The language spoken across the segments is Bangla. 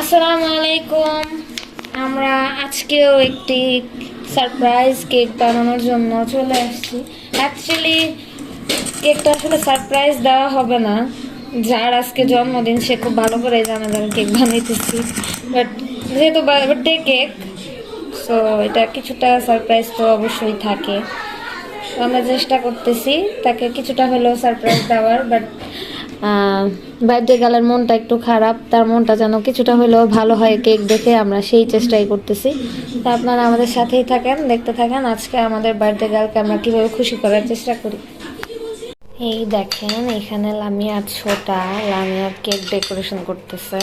আসসালামু আলাইকুম। আমরা আজকেও একটি সারপ্রাইজ কেক বানানোর জন্য চলে আসছি। অ্যাকচুয়ালি কেকটা আসলে সারপ্রাইজ দেওয়া হবে না। যার আজকে জন্মদিন, সে খুব ভালো করে জানে যে আমি কেক বানাইতেছি। বাট যেহেতু বার্থডে কেক সো এটা কিছুটা সারপ্রাইজ তো অবশ্যই থাকে। আমরা চেষ্টা করতেছি, তাকে কিছুটা হলেও সারপ্রাইজ দেওয়ার। বাট বার্থডে গালের মনটা একটু খারাপ তার মনটা যেন কিছুটা হলেও ভালো হয় কেক দেখে আমরা সেই চেষ্টাই করতেছি। তা আপনারা আমাদের সাথেই থাকেন দেখতে থাকেন আজকে আমাদের বার্থডে গার্লকে আমরা কীভাবে খুশি করার চেষ্টা করি। এই দেখেন এখানে লামিয়া ছোটা লামিয়া কেক ডেকোরেশন করতেছে।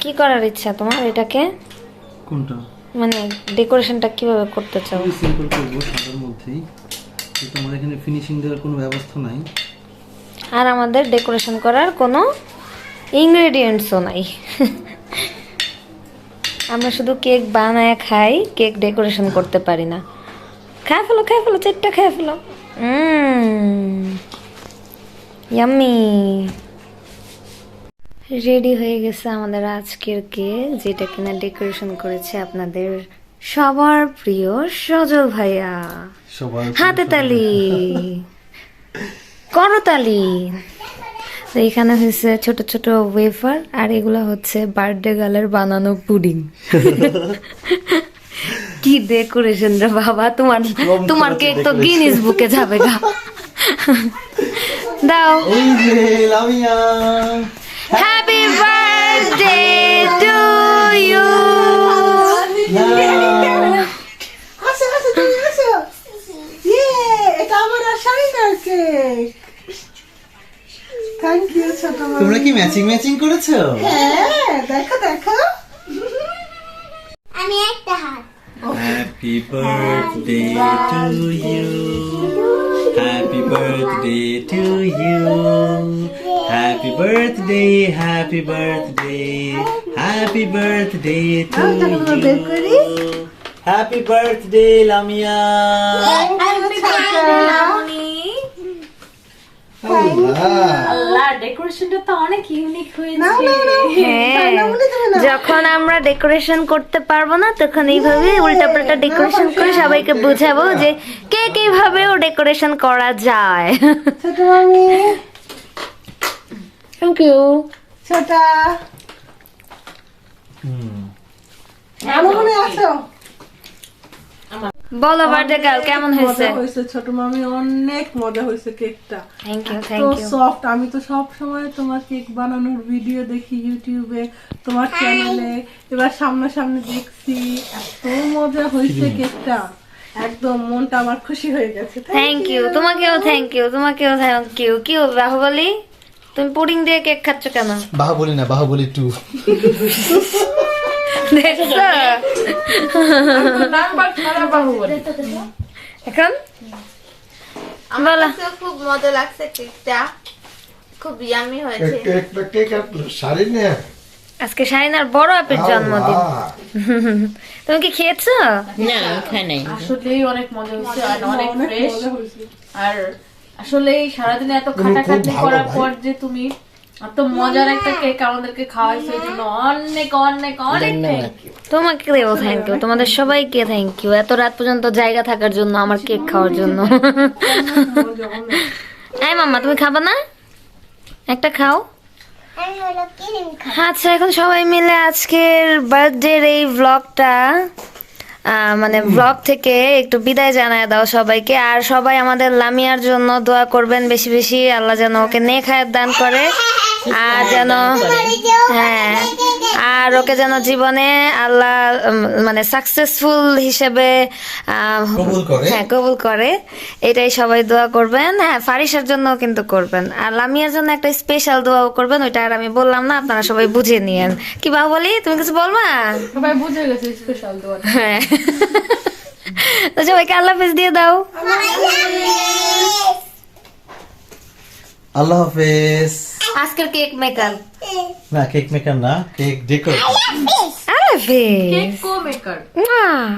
কি করার ইচ্ছা তোমার এটাকে? কোনটা? মানে ডেকোরেশনটা কীভাবে করতে চাও? সিম্পল করব সাদার মধ্যেই। কিন্তু এখানে ফিনিশিং দেওয়ার কোনো ব্যবস্থা নাই। আর আমাদের ডেকোরেশন করার কোনো ইনগ্রেডিয়েন্টসও নাই। আমরা শুধু কেক বানায় খাই কেক ডেকোরেশন করতে পারি না। খায় ফেলো খায় ফেলো, চারটা খায় ফেলো। ইয়াম্মি রেডি হয়ে গেছে আমাদের আজকের কেক যেটা কিনা ডেকোরেশন করেছে আপনাদের সবার প্রিয় সজল ভাইয়া। হাতে তালি। করতালি তো এখানে হয়েছে ছোট ছোট ওয়েফার আর এগুলো হচ্ছে বার্থডে গালের বানানো পুডিং কি ডেকোরেশন রে বাবা তোমার তোমার কেক তো গিনিস বুকে যাবে গা। দাও। হ্যাপি বার্থডে টু ইউ আসো আসো তুমি আসো ইয়ে এটা আমার আশাই না কেক থ্যাংক ইউ ছোট মা তোমরা কি ম্যাচিং ম্যাচিং করেছ? হ্যাঁ দেখো দেখো। Happy birthday to you happy birthday to you happy birthday happy birthday happy birthday to আমি হ্যাপি বার্থডে লামিয়া ডেকোরেশনটা তো অনেক ইউনিক হয়েছে নাও নাও নাও হ্যাঁ না বলে দেবে না যখন আমরা ডেকোরেশন করতে পারব না তখন এইভাবে উল্টা পাল্টা ডেকোরেশন করে সবাইকে বুঝাবো যে কে কীভাবে ও ডেকোরেশন করা যায়। থ্যাংক ইউ ছোটা। আমার মনে আসো। বলো বার্থডে গার্ল কেমন হয়েছে মজা হয়েছে? ছোট মামি অনেক মজা হয়েছে কেকটা। Thank you thank you soft আমি তো সব সময় তোমার কেক বানানোর ভিডিও দেখি ইউটিউবে তোমার চ্যানেলে এবার সামনাসামনি দেখছি এত মজা হয়েছে কেকটা। একদম মনটা আমার খুশি হয়ে গেছে। থ্যাংক ইউ তোমাকেও থ্যাংক ইউ তোমাকেও থ্যাংক ইউ কি বাহুবলি? তুমি পুডিং দিয়ে কেক খাচ্ছ কেন? বাহুবলি না বাহুবলি টু দেখছ এখন আমার। খুব মজা লাগছে কেকটা খুব ইয়ামি হয়েছে একটা কেক শাড়ি নে আজকে শাহিনার বড় আপের জন্মদিন তুমি কি খেয়েছো আসলেই অনেক মজা হয়েছে আর অনেক ফ্রেশ আর আসলেই সারাদিন এত খাটাখাটনি করার পর যে তুমি এত মজার একটা কেক আমাদেরকে খাওয়াইছো এই জন্য অনেক অনেক অনেক thank you। তোমাকে দেবো থ্যাংক ইউ তোমাদের সবাইকে থ্যাংক ইউ এত রাত পর্যন্ত জায়গা থাকার জন্য আমার কেক খাওয়ার জন্য। এই মাম্মা তুমি খাবা না? একটা খাও। আচ্ছা এখন সবাই মিলে আজকের বার্থডের এই ব্লগটা মানে ব্লগ থেকে একটু বিদায় জানায় দাও সবাইকে। আর সবাই আমাদের লামিয়ার জন্য দোয়া করবেন বেশি বেশি। আল্লাহ যেন ওকে নেক হায়াত দান করে। আর যেন হ্যাঁ। আর যেন জীবনে আল্লাহ মানে সাকসেসফুল হিসেবে আহ, কবুল করে। হ্যাঁ কবুল করে। এটাই সবাই দোয়া করবেন। হ্যাঁ ফারিসার জন্য কিন্তু করবেন। আর লামিয়ার জন্য একটা স্পেশাল দোয়াও করবেন ওইটা আর আমি বললাম না আপনারা সবাই বুঝে নিয়েন। কি বাহুবলি তুমি কিছু বলবা? সবাই বুঝে গেছে স্পেশাল দোয়া হ্যাঁ। তো সবাইকে আল্লাহ হাফেজ দিয়ে দাও। আল্লাহ হাফেজ। আজকের কেক মেকার না কেক মেকার না কেক ডেকোরেট আল্লাহ হাফেজ কো মেকার আহ